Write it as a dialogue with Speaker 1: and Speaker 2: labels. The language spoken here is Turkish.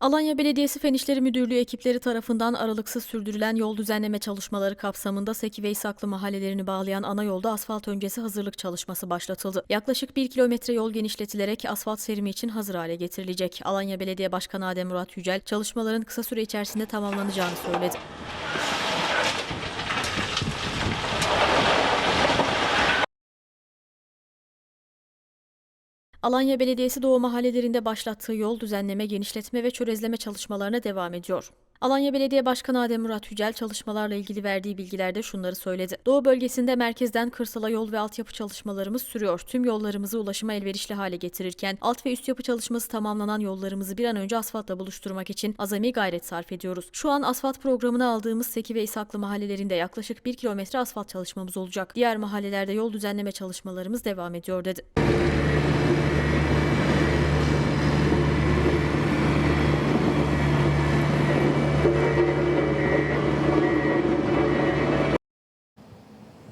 Speaker 1: Alanya Belediyesi Fen İşleri Müdürlüğü ekipleri tarafından aralıksız sürdürülen yol düzenleme çalışmaları kapsamında Seki ve İsaklı mahallelerini bağlayan ana yolda asfalt öncesi hazırlık çalışması başlatıldı. Yaklaşık 1 kilometre yol genişletilerek asfalt serimi için hazır hale getirilecek. Alanya Belediye Başkanı Adem Murat Yücel çalışmaların kısa süre içerisinde tamamlanacağını söyledi. Alanya Belediyesi Doğu mahallelerinde başlattığı yol düzenleme, genişletme ve çörezleme çalışmalarına devam ediyor. Alanya Belediye Başkanı Adem Murat Yücel çalışmalarla ilgili verdiği bilgilerde şunları söyledi. Doğu bölgesinde merkezden kırsala yol ve altyapı çalışmalarımız sürüyor. Tüm yollarımızı ulaşıma elverişli hale getirirken alt ve üst yapı çalışması tamamlanan yollarımızı bir an önce asfaltla buluşturmak için azami gayret sarf ediyoruz. Şu an asfalt programına aldığımız Seki ve İshaklı mahallelerinde yaklaşık 1 kilometre asfalt çalışmamız olacak. Diğer mahallelerde yol düzenleme çalışmalarımız devam ediyor dedi.